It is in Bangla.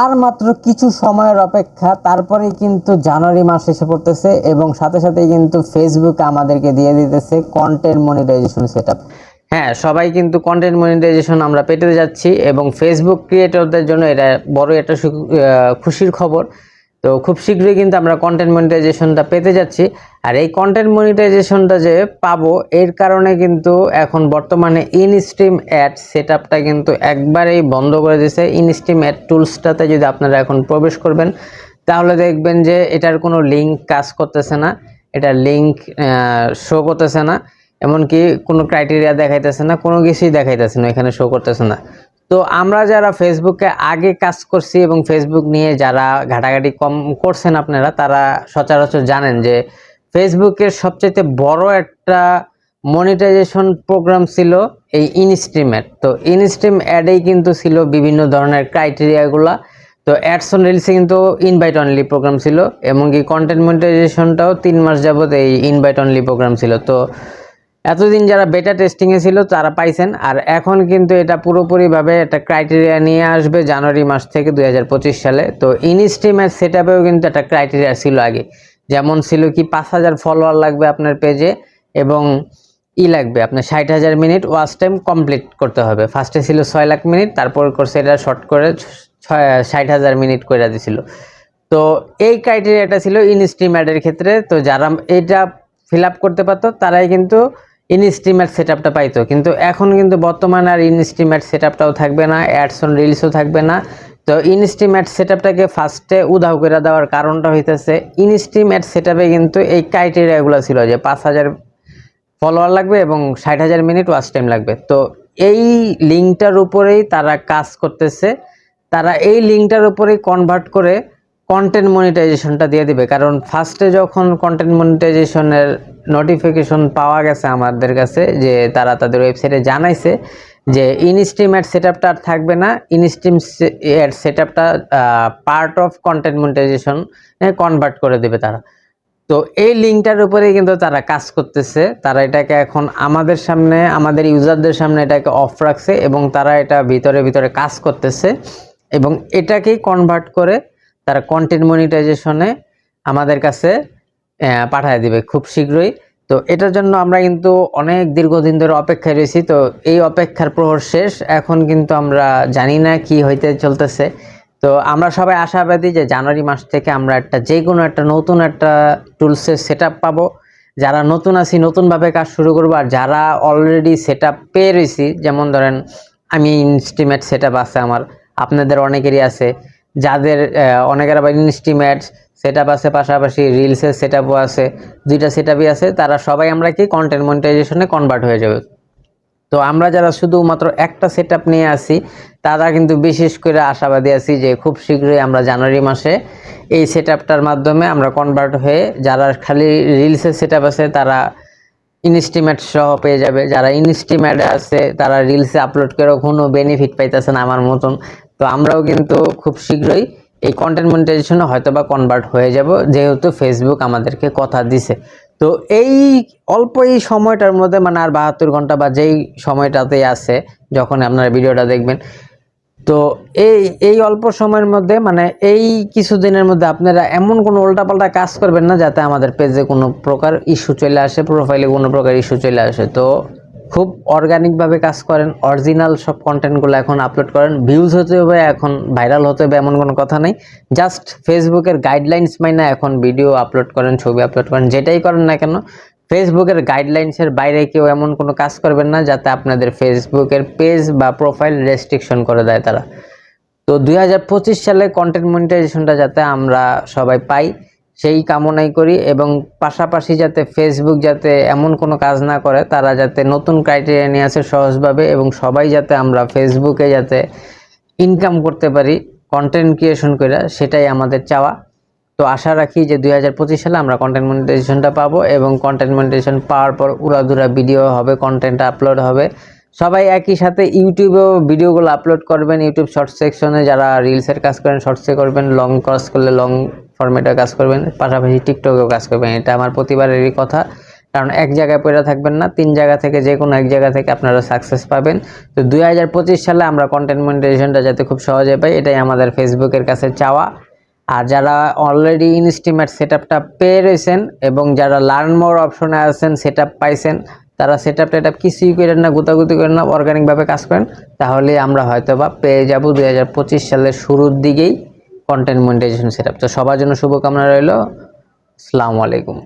আর মাত্র কিছু সময়ের অপেক্ষা তারপরে কিন্তু জানুয়ারি মাস এসে পড়তেছে এবং সাথে সাথে কিন্তু ফেসবুক আমাদেরকে দিয়ে দিতেছে কন্টেন্ট মনিটাইজেশন সেটআপ হ্যাঁ সবাই কিন্তু কন্টেন্ট মনিটাইজেশন আমরা পেতে যাচ্ছি এবং ফেসবুক ক্রিয়েটরদের জন্য এটা বড় একটা খুশির খবর। তো খুব শীঘ্রই কিন্তু আমরা কন্টেন্ট মনিটাইজেশনটা পেতে যাচ্ছি। আর এই কন্টেন্ট মনিটাইজেশনটা যে পাবো, এর কারণে কিন্তু এখন বর্তমানে ইনস্ট্রিম অ্যাড সেটআপটা কিন্তু একবারেই বন্ধ করে দিয়েছে। ইনস্ট্রিম অ্যাড টুলসটাতে যদি আপনারা এখন প্রবেশ করবেন, তাহলে দেখবেন যে এটার কোনো লিঙ্ক কাজ করতেছে না। এটা লিঙ্ক শো করতেছে না। এমনকি কোনো ক্রাইটেরিয়া দেখাইতেছে না, কোনো কিছুই দেখাইতেছে না, এখানে শো করতেছে না। তো আমরা যারা ফেসবুকে আগে কাজ করছি এবং ফেসবুক নিয়ে যারা ঘাটাঘাটি কম করছেন আপনারা, তারা সচরাচর জানেন যে ফেসবুকের সবচেয়ে বড় একটা মনিটাইজেশন প্রোগ্রাম ছিল এই ইনস্ট্রিম অ্যাড তো ইনস্ট্রিম অ্যাডেই কিন্তু ছিল বিভিন্ন ধরনের ক্রাইটেরিয়াগুলা তো অ্যাডস অন রিলসে কিন্তু ইনভাইট অনলি প্রোগ্রাম ছিল, এমনকি কন্টেন্ট মনিটাইজেশনটাও তিন মাস যাবত এই ইনভাইট অনলি প্রোগ্রাম ছিল। তো এতদিন যারা বেটা টেস্টিংয়ে ছিল, তারা পাইছেন। আর এখন কিন্তু এটা পুরোপুরিভাবে একটা ক্রাইটেরিয়া নিয়ে আসবে জানুয়ারি মাস থেকে দুই হাজার পঁচিশ সালে। তো ইনস্ট্রিমের সেট কিন্তু একটা ক্রাইটেরিয়া ছিল আগে। যেমন ছিল কি পাঁচ হাজার ফলোয়ার লাগবে আপনার পেজে এবং ই লাগবে, আপনার ষাট হাজার মিনিট ওয়াচ টাইম কমপ্লিট করতে হবে। ফার্স্টে ছিল ছয় লাখ মিনিট তারপর করছে এটা শর্ট করে ছয়, ষাট হাজার মিনিট করে দিছিল। তো এই ক্রাইটেরিয়াটা ছিল ইনস্ট্রিম অ্যাডের ক্ষেত্রে। তো যারা এটা ফিল আপ করতে পারতো, তারাই কিন্তু ইনস্ট্রিমের সেট আপটা পাইতো। কিন্তু এখন কিন্তু বর্তমানে আর ইনস্ট্রিমেট সেট আপটাও থাকবে না অ্যাডস অন রিলসও থাকবে না। তো ইনস্ট্রিমেট সেট আপটাকে ফার্স্টে উধাও করে দেওয়ার কারণটা হইতেছে ইনস্ট্রিমেট সেট আপে কিন্তু এই ক্রাইটেরিয়াগুলো ছিল যে পাঁচ হাজার ফলোয়ার লাগবে এবং ষাট হাজার মিনিট ওয়াচ টাইম লাগবে। তো এই লিঙ্কটার উপরেই তারা কাজ করতেছে, তারা এই লিঙ্কটার উপরেই কনভার্ট করে কন্টেন্ট মনিটাইজেশনটা দিয়ে দিবে। কারণ ফার্স্টে যখন কন্টেন্ট মনিটাইজেশনের নোটিফিকেশন পাওয়া গেছে আমাদের কাছে, যে তারা তাদের ওয়েবসাইটে জানাইছে যে ইনস্ট্রিম অ্যাড সেট আপটা আর থাকবে না ইনস্ট্রিম অ্যাড সেট আপটা part of content monetization convert করে দেবে তারা। তো এই লিঙ্কটার উপরে কিন্তু তারা কাজ করতেছে। তারা এটাকে এখন আমাদের সামনে, আমাদের ইউজারদের সামনে এটাকে অফ রাখছে এবং তারা এটা ভিতরে ভিতরে কাজ করতেছে এবং এটাকেই কনভার্ট করে তারা কন্টেন্ট মনিটাইজেশনে আমাদের কাছে পাঠায় দিবে খুব শীঘ্রই। তো এটার জন্য আমরা কিন্তু অনেক দীর্ঘদিন ধরে অপেক্ষায় রয়েছি। তো এই অপেক্ষার প্রহর শেষ। এখন কিন্তু আমরা জানি না কি হইতে চলতেছে। তো আমরা সবাই আশাবাদী যে জানুয়ারি মাস থেকে আমরা একটা যে কোনো একটা নতুন একটা টুলসের সেট আপ পাবো। যারা নতুন আছি, নতুনভাবে কাজ শুরু করব, আর যারা অলরেডি সেট আপ পেয়ে রয়েছি, যেমন ধরেন আমি ইনস্টিমেট সেট আপ আছে আমার, আপনাদের অনেকেরই আছে। যাদের অনেকের আবার ইনস্টিমেট সেট আপ আছে, পাশাপাশি রিলসের সেট আপও আছে, দুইটা সেট আপই আছে, তারা সবাই আমরা কি কন্টেন্ট মনিটাইজেশনে কনভার্ট হয়ে যাবে। তো আমরা যারা শুধুমাত্র একটা সেট আপ নিয়ে আসি তারা কিন্তু বিশেষ করে আশাবাদী আছি যে খুব শীঘ্রই আমরা জানুয়ারি মাসে এই সেট আপটার মাধ্যমে আমরা কনভার্ট হয়ে যারা খালি রিলসের সেট আপ আছে, তারা ইনস্টিমেট সহ পেয়ে যাবে। যারা ইনস্টিমেট আছে, তারা রিলসে আপলোড করেও কোনো বেনিফিট পাইতেছে না আমার মতন। তো আমরাও কিন্তু খুব শীঘ্রই এই কন্টেন্ট মনিটাইজেশনে হয়তো বা কনভার্ট হয়ে যাব, যেহেতু ফেসবুক আমাদেরকে কথা দিছে। তো এই অল্প এই সময়টার মধ্যে মানে আর বাহাত্তর ঘণ্টা বা যেই সময়টাতেই আছে, যখন আপনারা ভিডিওটা দেখবেন, তো এই এই অল্প সময়ের মধ্যে মানে এই কিছুদিনের মধ্যে আপনারা এমন কোনো উল্টাপাল্টা কাজ করবেন না, যাতে আমাদের পেজে কোনো প্রকার ইস্যু চলে আসে প্রোফাইলে কোনো প্রকার ইস্যু চলে আসে। তো খুব অর্গানিকভাবে কাজ করেন অরিজিনাল সব কন্টেন্টগুলো এখন আপলোড করেন ভিউজ হতে হবে, এখন ভাইরাল হতে হবে এমন কোনো কথা নেই। জাস্ট ফেসবুকের গাইডলাইন্স মাইনা এখন ভিডিও আপলোড করেন, ছবি আপলোড করেন, যেটাই করেন না কেন ফেসবুকের গাইডলাইন্সের বাইরে কেউ এমন কোনো কাজ করবেন না, যাতে আপনাদের ফেসবুকের পেজ বা প্রোফাইল রেস্ট্রিকশন করে দেয় তারা। তো দুই হাজার পঁচিশ সালে কন্টেন্ট মনিটাইজেশনটা যাতে আমরা সবাই পাই সেই কামনাই করি এবং পাশাপাশি যাতে ফেসবুক যাতে এমন কোনো কাজ না করে, তারা যাতে নতুন ক্রাইটেরিয়া নিয়ে আসে সহজভাবে এবং সবাই যাতে আমরা ফেসবুকে যাতে ইনকাম করতে পারি কন্টেন্ট ক্রিয়েশন করে সেটাই আমাদের চাওয়া। তো আশা রাখি যে দুই হাজার পঁচিশ সালে আমরা কন্টেন্ট মনিটাইজেশনটা পাবো এবং কন্টেন্ট মনিটাইজেশন পাওয়ার পর উড়াধুরা ভিডিও হবে কন্টেন্ট আপলোড হবে। সবাই একই সাথে ইউটিউবেও ভিডিওগুলো আপলোড করবেন ইউটিউব শর্টস সেকশনে যারা রিলসের কাজ করেন শর্টসে করবেন লং ক্রস করলে লং ফরম্যাটে কাজ করবেন, পাশাপাশি টিকটকেও কাজ করবেন। এটা আমার প্রতিবারেরই কথা। কারণ এক জায়গায় পড়ে থাকবেন না, তিন জায়গা থেকে যে কোনো এক জায়গা থেকে আপনারা সাকসেস পাবেন। তো দুই হাজার পঁচিশ সালে আমরা কন্টেন্ট মনিটাইজেশনটা যাতে খুব সহজে পাই, এটাই আমাদের ফেসবুকের কাছে চাওয়া। আর যারা অলরেডি ইনস্টিমেট সেট আপটা পেয়ে রয়েছেন এবং যারা লার্ন মোর অপশনে আছেন সেট পাইছেন, তারা সেট আপ টেট আপ কিছুই করেন না, গুতাগুতি করেন না অর্গানিকভাবে কাজ করেন। তাহলে আমরা হয়তো বা পেয়ে যাব দুই সালের শুরুর দিকেই। কন্টেন্ট মনিটাইজেশন সেট তো সবার জন্য শুভকামনা রইল। আসসালামু আলাইকুম।